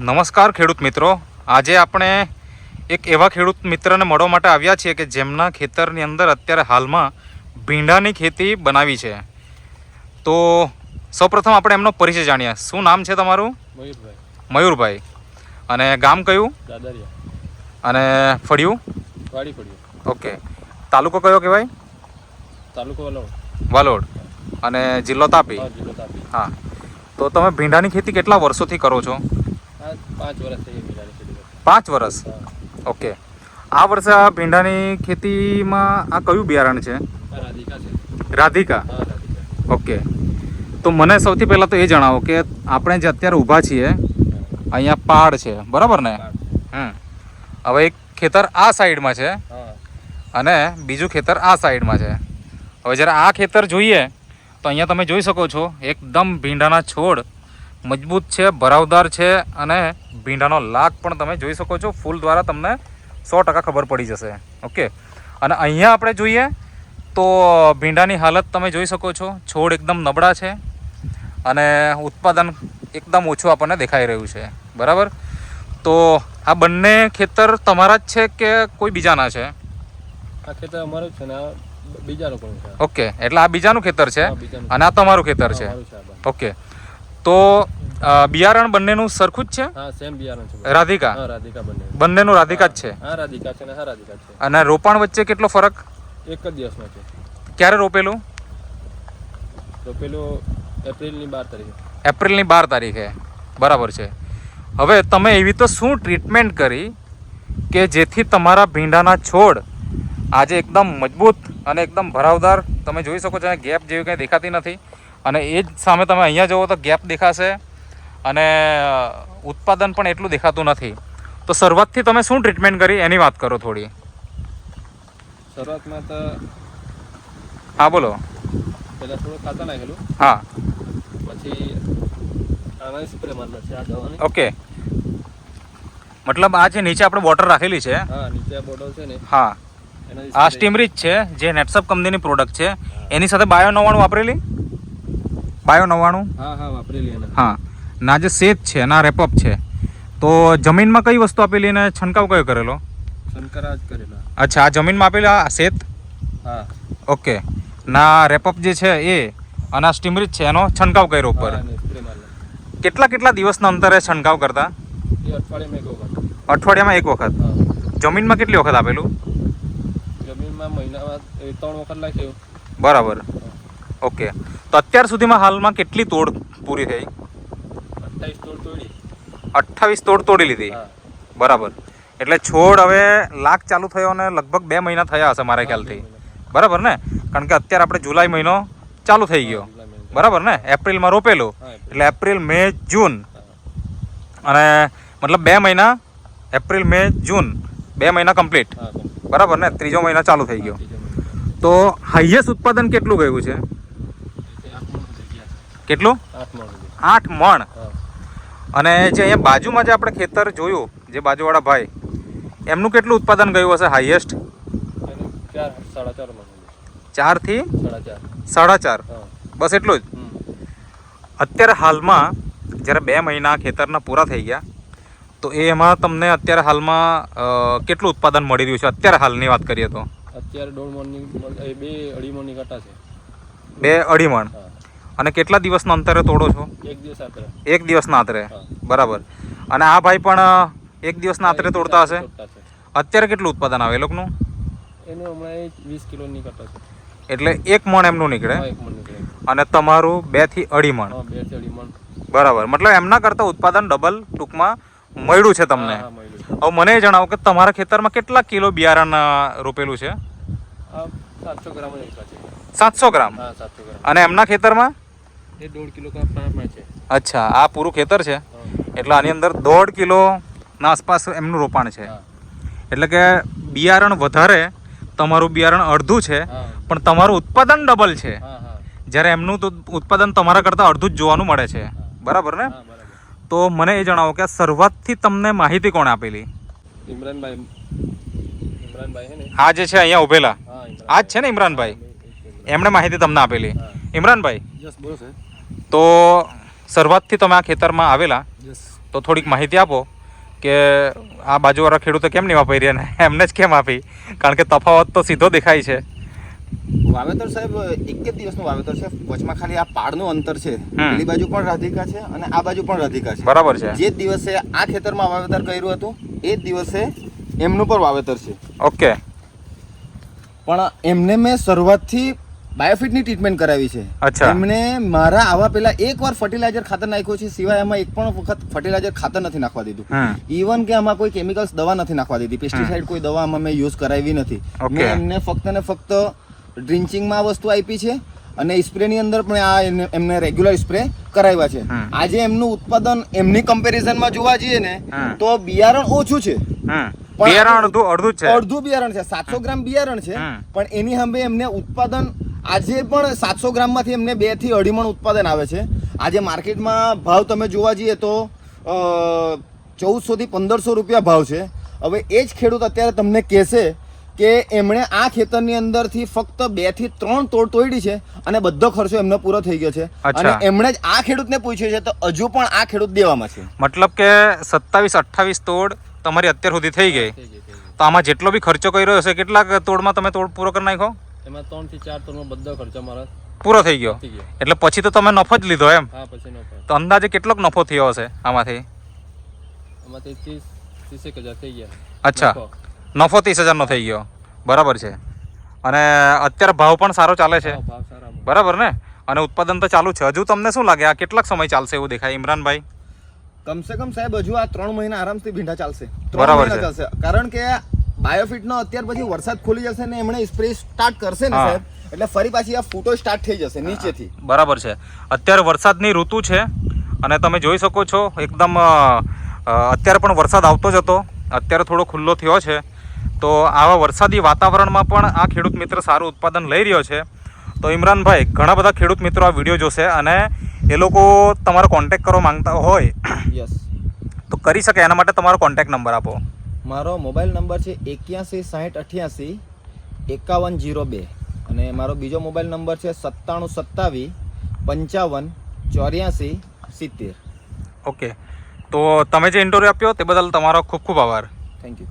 નમસ્કાર ખેડૂત મિત્રો. આજે આપણે એક એવા ખેડૂત મિત્રને મળવા માટે આવ્યા છીએ કે જેમના ખેતરની અંદર અત્યારે હાલમાં ભીંડાની ખેતી બનાવી છે. તો સૌપ્રથમ આપણે એમનો પરિચય જાણીએ. શું નામ છે તમારું? મયુરભાઈ. મયુરભાઈ. અને ગામ કયું? દાદરિયા. અને ફળિયું? વાડી ફળિયું. ઓકે તાલુકો કયો કહેવાય? તાલુકો વાલોડ. વાલોડ. અને જિલ્લો તાપી. હા. તો તમે ભીંડાની ખેતી કેટલા વર્ષોથી કરો છો? પાંચ વર્ષ થઈ મીરાની ખેતી પાંચ વર્ષ ઓકે. આ વર્ષે આ ભીંડાની ખેતીમાં આ કયું બિયારણ છે? રાધિકા છે. રાધિકા? ઓકે. તો મને સૌથી પહેલાં તો એ જણાવો કે આપણે જે અત્યારે ઊભા છીએ અહીંયા પાડ છે. બરાબર ને. હમ. હવે એક ખેતર આ સાઈડમાં છે અને બીજું ખેતર આ સાઈડમાં છે. હવે જ્યારે આ ખેતર જોઈએ તો અહીંયા તમે જોઈ શકો છો એકદમ ભીંડાના છોડ મજબૂત છે ભરાવદાર છે અને ભીંડાનો લાગ પણ તમે જોઈ શકો છો. ફૂલ દ્વારા તમને સો ટકા ખબર પડી જશે. ઓકે? અને અહીંયા આપણે જોઈએ તો ભીંડાની હાલત તમે જોઈ શકો છો. છોડ એકદમ નબળા છે અને ઉત્પાદન એકદમ ઓછું આપણને દેખાઈ રહ્યું છે. બરાબર? તો આ બંને ખેતર તમારા જ છે કે કોઈ બીજાના છે? આ ખેતર અમારું છે ને આ છે. ઓકે એટલે આ બીજાનું ખેતર છે અને આ તમારું ખેતર છે. ઓકે. તો બિયારણ બંનેનું સરખું જ છે? હા સેમ બિયારણ છે રાધિકા? હા રાધિકા બંને. બંનેનું રાધિકા જ છે? હા રાધિકા છે ને હા રાધિકા છે. અને રોપાણ વચ્ચે કેટલો ફરક? એક જ દિવસનો છે. ક્યારે રોપેલું? રોપેલું એપ્રિલની બાર તારીખે. એપ્રિલની બાર તારીખે. બરાબર છે. હવે તમે એવી તો શું ટ્રીટમેન્ટ કરી કે જેથી તમારા ભીંડાના છોડ આજે એકદમ મજબૂત અને એકદમ ભરાવદાર તમે જોઈ શકો છો ગેપ જેવી કંઈ દેખાતી નથી. અને એ જ સામે તમે અહીંયા જુઓ તો ગેપ દેખાશે અને ઉત્પાદન પણ એટલું દેખાતું નથી. તો શરૂઆતથી તમે શું ટ્રીટમેન્ટ કરી? એની વાત કરો થોડી. શરૂઆતમાં તો હા બોલો. પહેલાં થોડું ખાતર નાખેલું. હા. પછી આના સ્પ્રે મારનાર છે આ દવાની. ઓકે. મતલબ આ જે નીચે આપણે બોટર રાખેલી છે હા નીચે આ બોટલ છે ને હા. આ સ્ટીમરીજ છે જે નેટસપ કંપનીની પ્રોડક્ટ છે. એની સાથે બાયો નવાણું વાપરેલી? બાયો નવ્વાણું? હા હા વાપરેલી એને હા. ના જે સેત છે ના રેપઅપ છે તો જમીનમાં કઈ વસ્તુ આપેલી અને છંટકાવ કયો કરેલો? અચ્છા આ જમીનમાં આપેલા આ સેત હા. ઓકે. ના રેપઅપ જે છે એ અને આ સ્ટીમરીજ છે એનો છંટકાવ કર્યો ઉપર. કેટલા કેટલા દિવસના અંતરે છંટકાવ કરતા? અઠવાડિયામાં એક વખત. અઠવાડિયામાં એક વખત. જમીનમાં કેટલી વખત આપેલું? જમીનમાં મહિનામાં ત્રણ વખત નાખ્યું. બરાબર. ઓકે. તો અત્યાર સુધીમાં હાલમાં કેટલી તોડ પૂરી થઈ? અઠ્ઠાવીસ તોડ તોડી. અઠ્ઠાવીસ તોડ તોડી લીધી. બરાબર. એટલે છોડ હવે લાખ ચાલુ થયો અને લગભગ બે મહિના થયા હશે મારા ખ્યાલથી. બરાબર ને? કારણ કે અત્યારે આપણે જુલાઈ મહિનો ચાલુ થઈ ગયો. બરાબર ને? એપ્રિલમાં રોપેલું. એટલે એપ્રિલ મે જૂન. અને મતલબ બે મહિના એપ્રિલ મે જૂન બે મહિના કમ્પ્લીટ. બરાબર ને? ત્રીજો મહિના ચાલુ થઈ ગયો. તો હાઈએસ્ટ ઉત્પાદન કેટલું ગયું છે એ આઠ મણ સુધી ગયા છે. કેટલું? આઠ મણ અને જે અહીંયા બાજુમાં જે આપણે ખેતર જોયું જે બાજુવાળા ભાઈ એમનું કેટલું ઉત્પાદન ગયું હશે હાઈએસ્ટ? ચાર ચારથી? સાડા ચાર. બસ એટલું જ? અત્યારે હાલમાં જ્યારે બે મહિના ખેતરના પૂરા થઈ ગયા તો એ એમાં તમને અત્યારે હાલમાં કેટલું ઉત્પાદન મળી રહ્યું છે? અત્યારે હાલની વાત કરીએ તો. અત્યારે દોઢ મણની બે અઢી મણની કટા છે. બે અઢી મણ? અને કેટલા દિવસના અંતરે તોડો છો? એક દિવસ આતરે. એક દિવસના અંતરે બરાબર. અને આ ભાઈ પણ એક દિવસના અંતરે તોડતા હશે? અત્યારે કેટલું ઉત્પાદન આવે એ લોકોનું? એનું હમણાં વીસ કિલોની કટા છે. એટલે એક મણ એમનું નીકળે? અને તમારું બેથી અઢી મણ? બરાબર. મતલબ એમના કરતાં ઉત્પાદન ડબલ ટૂંકમાં મળ્યું છે તમને. હવે મને એ જણાવો કે તમારા ખેતરમાં કેટલા કિલો બિયારણ રોપેલું છે? સાતસો ગ્રામ. અને એમના ખેતરમાં? એ દોઢ કિલો છે. અચ્છા આ પૂરું ખેતર છે? એટલે આની અંદર દોઢ કિલોના આસપાસ એમનું રોપાણ છે. એટલે કે બિયારણ વધારે તમારું બિયારણ અડધું છે પણ તમારું ઉત્પાદન ડબલ છે. હા હા. જ્યારે એમનું તો ઉત્પાદન તમારા કરતાં અડધું જ જોવાનું મળે છે. બરાબર ને? તો મને એ જણાવો કે શરૂઆતથી તમને માહિતી કોણે આપેલી? ઇમરાનભાઈ. ઇમરાનભાઈ હે ને? આ જે છે અહીંયા ઉભેલા. આ જ છે ને ઇમરાનભાઈ? એમણે માહિતી તમને આપેલી. ઇમરાનભાઈ? યસ બોલો છે તો શરૂઆતથી તમે આ ખેતરમાં આવેલા તો થોડીક માહિતી આપો કે આ બાજુવાળા ખેડૂતો કેમ નહીં વાપરી રહ્યા ને? એમને જ કેમ આપી? કારણ કે તફાવત તો સીધો દેખાય છે. વાવેતર સાહેબ એક જ દિવસનું વાવેતર છે. વચમાં ખાલી આ પાડનું અંતર છે. પેલી બાજુ પણ રાધિકા છે અને આ બાજુ પણ રાધિકા છે. બરાબર છે. જે દિવસે આ ખેતરમાં વાવેતર કર્યું હતું એ જ દિવસે એમનું પણ વાવેતર છે. ઓકે. પણ એમને મેં શરૂઆતથી બાયોફિટની ટ્રીટમેન્ટ કરાવી છે. એમણે એમને મારા આવા પેલા એકવાર ફર્ટિલાઇઝર ખાતર નાખ્યું છે સિવાય એમાં એક પણ વખત ફર્ટિલાઇઝર ખાતર નથી નાખવા દીધું. ઇવન કે આમાં કોઈ કેમિકલ્સ દવા નથી નાખવા દીધી. પેસ્ટિસાઇડ કોઈ દવા આમાં મેં યુઝ કરાવી નથી. મેં એમને ફક્ત ને ફક્ત ડ્રિન્ચિંગમાં વસ્તુ આપી છે અને સ્પ્રેની અંદર પણ આ એમને- રેગ્યુલર સ્પ્રે કરાવ્યા છે. આજે એમનું ઉત્પાદન એમની કમ્પેરિઝનમાં જોવા જઈએ ને તો બિયારણ ઓછું છે. પણ બિયારણ અડધું અડધું છે. અડધું બિયારણ છે. સાતસો ગ્રામ બિયારણ છે. પણ એની સામે એમને ઉત્પાદન આજે પણ સાતસો ગ્રામમાંથી એમને બેથી અઢી મણ ઉત્પાદન આવે છે. આજે માર્કેટમાં ભાવ તમે જોવા જઈએ તો ચૌદસોથી પંદરસો રૂપિયા ભાવ છે. હવે એ જ ખેડૂત અત્યારે તમને કહેશે કે એમણે આ ખેતરની અંદરથી ફક્ત બેથી ત્રણ તોડ તોડી છે અને બધો ખર્ચો એમનો પૂરો થઈ ગયો છે. અને એમણે જ આ ખેડૂતને પૂછ્યું છે તો હજુ પણ આ ખેડૂત દેવામાં છે. મતલબ કે સત્તાવીસ અઠ્ઠાવીસ તોડ તમારી અત્યાર સુધી થઈ ગઈ. થઈ ગઈ તો આમાં જેટલો બી ખર્ચો કર્યો હશે કેટલાક તોડમાં તમે તોડ પૂરો કરી નાખો એમાં ત્રણથી ચાર ટોનનો બધો ખર્ચો મારા પૂરો થઈ ગયો? થઈ ગયો. એટલે પછી તો તમે નફો જ લીધો એમ? હા પછી નફો. તો અંદાજે કેટલોક નફો થયો હશે આમાંથી? આમાંથી ત્રીસ ત્રીસેક હજાર થઈ ગયા. અચ્છા. નફો. ત્રીસ હજારનો થઈ ગયો. બરાબર છે. અને અત્યારે ભાવ પણ સારો ચાલે છે. બરાબર ને? અને ઉત્પાદન તો ચાલુ છે. હજુ તમને શું લાગે? આ કેટલાક સમય ચાલશે એવું દેખાય? ઇમરાનભાઈ? કમસે કમ સાહેબ હજુ આ ત્રણ મહિના આરામથી ભીંડા ચાલશે. બરાબર ચાલશે. કારણ કે બાયોફિટનો અત્યાર પછી વરસાદ ખુલી જશે ને એમણે સ્પ્રે સ્ટાર્ટ કરશે ને સાહેબ એટલે ફરી પાછી આ ફૂટો સ્ટાર્ટ થઈ જશે નીચેથી. બરાબર છે. અત્યારે વરસાદની ઋતુ છે અને તમે જોઈ શકો છો એકદમ અત્યારે પણ વરસાદ આવતો જ હતો. અત્યારે થોડો ખુલ્લો થયો છે. તો આવા વરસાદી વાતાવરણમાં પણ આ ખેડૂત મિત્ર સારું ઉત્પાદન લઈ રહ્યો છે. તો ઇમરાનભાઈ ઘણા બધા ખેડૂત મિત્રો આ વીડિયો જોશે અને એ લોકો તમારો કોન્ટેક્ટ કરવા માંગતા હોય. યસ તો કરી શકે એના માટે તમારો કોન્ટેક્ટ નંબર આપો. મારો મોબાઈલ નંબર છે એક્યાસી સાઠ અઠ્યાસી એકાવન જીરો બે. અને મારો બીજો મોબાઈલ નંબર છે સત્તાણું સત્તાવીસ પંચાવન ચોર્યાસી સિત્તેર. ઓકે. તો તમે જે ઇન્ટરવ્યૂ આપ્યો તે બદલ તમારો ખૂબ ખૂબ આભાર. Thank you.